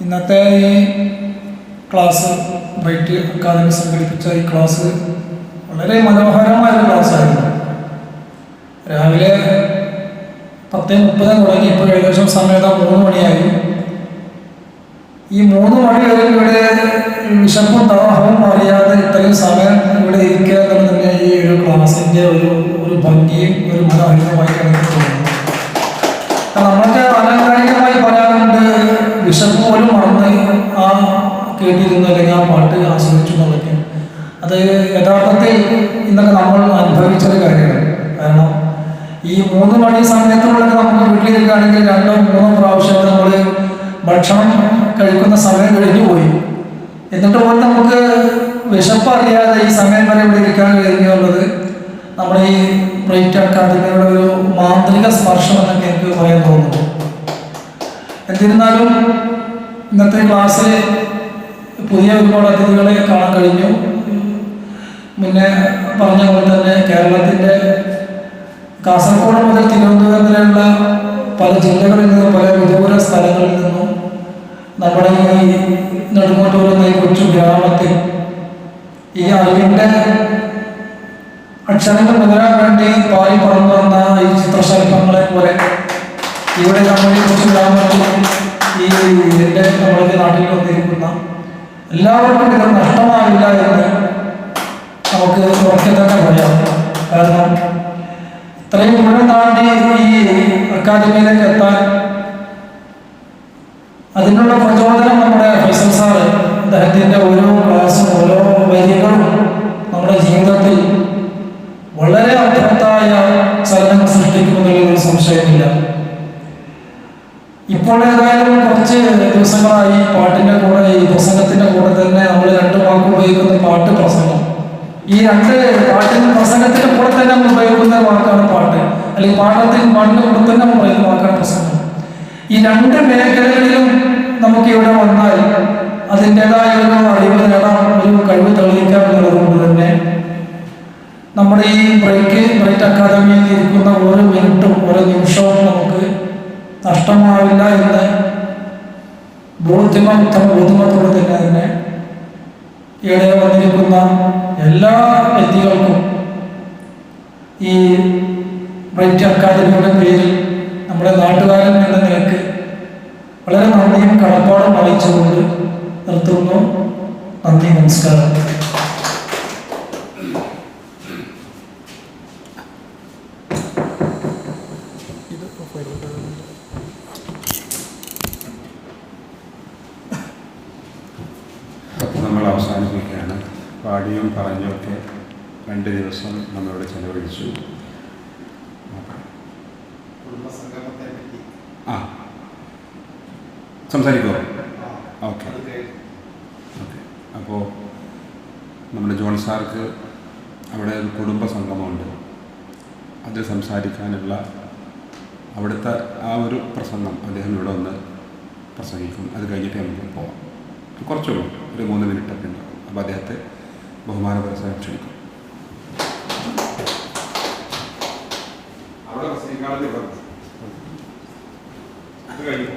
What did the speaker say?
ഇന്നത്തെ ഈ class bright academy സംഘടിപ്പിച്ച ഈ ക്ലാസ് വളരെ മനോഹരമായ ഒരു ക്ലാസ്സായിരുന്നു രാവിലെ പത്ത് മുപ്പത് തുടങ്ങി ഇപ്പോൾ ഏകദേശം സമയത്ത് മൂന്ന് മണിയായി. ഈ മൂന്ന് മണി വരെ ഇവിടെ വിശപ്പും ദാഹവും അറിയാതെ ഇത്രയും സമയം ഇവിടെ ഇരിക്കുക എന്നുള്ളത് തന്നെ ഈ ഒരു ക്ലാസിന്റെ ഒരു ഒരു ഭംഗിയും ഒരു മനോഹരമായി കണക്ക് തോന്നുന്നു നമ്മൾക്ക് അലങ്കാരികമായി പറയാറുണ്ട് വിശപ്പ് പോലും മറന്ന് ആ കേട്ടിരുന്നു അല്ലെങ്കിൽ ആ പാട്ട് ആസ്വദിച്ചു എന്നുള്ളതൊക്കെ അത് യഥാർത്ഥത്തിൽ ഇന്നൊക്കെ നമ്മൾ അനുഭവിച്ചൊരു കാര്യമാണ്. കാരണം ഈ മൂന്ന് മണി സമയത്തുള്ളൊക്കെ നമുക്ക് വീട്ടിലിരിക്കുകയാണെങ്കിൽ രണ്ടോ മൂന്നോ പ്രാവശ്യം നമ്മൾ ഭക്ഷണം കഴിക്കുന്ന സമയം കഴിഞ്ഞു പോയി. എന്നിട്ട് പോലും നമുക്ക് വിശപ്പ് അറിയാതെ ഈ സമയം വരെ ഇവിടെ ഇരിക്കാൻ കഴിഞ്ഞു എന്നുള്ളത് നമ്മുടെ ഈ പ്ലേറ്റ് അക്കാദമിയുടെ ഒരു മാന്ത്രിക സ്പർശം എന്നൊക്കെ എനിക്ക് പറയാൻ തോന്നുന്നു. എന്നിരുന്നാലും ഇന്നത്തെ ക്ലാസ്സിൽ പുതിയ ഒരുപാട് അതിഥികളെ കാണാൻ കഴിഞ്ഞു. മുന്നേ പറഞ്ഞ പോലെ തന്നെ കേരളത്തിന്റെ കാസർഗോഡ് മുതൽ തിരുവനന്തപുരം വരെയുള്ള പല ജില്ലകളിൽ നിന്നും പല വിദൂര സ്ഥലങ്ങളിൽ നിന്നും നമ്മുടെ ഈ നെടുങ്ങോട്ടൂർ എന്ന ഈ കൊച്ചു ഗ്രാമത്തിൽ ഈ അറിവിന്റെ അക്ഷരങ്ങൾ മുതലാൻ വേണ്ടി പാറി പറന്നു വന്ന ഈ ചിത്രശലഭങ്ങളെ പോലെ ഇവിടെ നമ്മുടെ കുറിച്ച് ഈ എന്റെ നമ്മളുടെ നാട്ടിൽ വന്നിരിക്കുന്ന എല്ലാവർക്കും ഇത് നഷ്ടമാവില്ല എന്ന് നമുക്ക് ഉറക്കെ തന്നെ പറയാം. കാരണം ഇത്രയും ദൂരം താണ്ടി ഈ അക്കാദമിയിലേക്ക് എത്താൻ അതിനുള്ള പ്രചോദനം നമ്മുടെ ഫൈസൽ സാറ് അദ്ദേഹത്തിന്റെ ഓരോ ക്ലാസ്സും ഓരോ വരികളും നമ്മുടെ ജീവിതത്തിൽ വളരെ അർത്ഥവത്തായ ചലനങ്ങൾ സൃഷ്ടിക്കുമെന്നുള്ളൊരു സംശയമില്ല. ഇപ്പോൾ ഏതായാലും കുറച്ച് ദിവസങ്ങളായി പാട്ടിന്റെ കൂടെ ഈ പ്രസംഗത്തിന്റെ കൂടെ തന്നെ നമ്മൾ രണ്ട് വാക്ക് ഉപയോഗിക്കുന്ന പാട്ട് പ്രസംഗം. ഈ രണ്ട് പാട്ടിന് പ്രസംഗത്തിന്റെ കൂടെ തന്നെ നമ്മൾ ഉപയോഗിക്കുന്ന വാക്കാണ് പാട്ട്. അല്ലെങ്കിൽ പാഠത്തിന് പാട്ടിന്റെ കൂടെ തന്നെ നമ്മൾ പറയുന്ന വാക്കാണ് പ്രസംഗം. ഈ രണ്ട് മേഖലകളിലും നമുക്ക് ഇവിടെ വന്നാൽ അതിന്റെതായ ഒരു അറിവ് നേടാം ഒരു കഴിവ് തെളിയിക്കാം എന്നുള്ളതുകൊണ്ട് തന്നെ നമ്മുടെ ഈ ബ്രേക്ക് ബ്രേക്ക് അക്കാദമിയിൽ ഇരിക്കുന്ന ഓരോ മിനിറ്റും ഓരോ നിമിഷവും നമുക്ക് നഷ്ടമാവില്ല എന്ന് ബോധ്യമ ബോധ്യമത്തോടെ തന്നെ അതിനെ ഇവിടെ വന്നിരിക്കുന്ന എല്ലാ വ്യക്തികൾക്കും ഈ ബ്രൈറ്റ് അക്കാദമിയുടെ പേരിൽ നമ്മുടെ നാട്ടുകാരൻ എന്ന നിലയ്ക്ക് വളരെ നന്ദിയും കടപ്പാടും അറിയിച്ചുകൊണ്ട് നിർത്തുന്നു. നന്ദി നമസ്കാരം നമ്മൾ അവസാനിപ്പിക്കുകയാണ് പാടിയും പറഞ്ഞുമൊക്കെ രണ്ട് ദിവസം നമ്മളിവിടെ ചെലവഴിച്ചു. ആ. സംസാരിക്കുമോ ഓക്കെ. ഓക്കെ. അപ്പോൾ നമ്മുടെ ജോൺ സാർക്ക് അവിടെ ഒരു കുടുംബ സംഗമമുണ്ട് അത് സംസാരിക്കാനുള്ള അവിടുത്തെ ആ ഒരു പ്രസംഗം അദ്ദേഹം ഇവിടെ ഒന്ന് പ്രസംഗിക്കും. അത് കഴിഞ്ഞിട്ട് നമുക്ക് പോവാം. കുറച്ചുള്ളൂ. ഒരു മൂന്ന് മിനിറ്റൊക്കെ ഉണ്ടാവും. അപ്പോൾ അദ്ദേഹത്തെ ബഹുമാനപരമായി ക്ഷണിക്കും അവിടെ കഴിഞ്ഞു.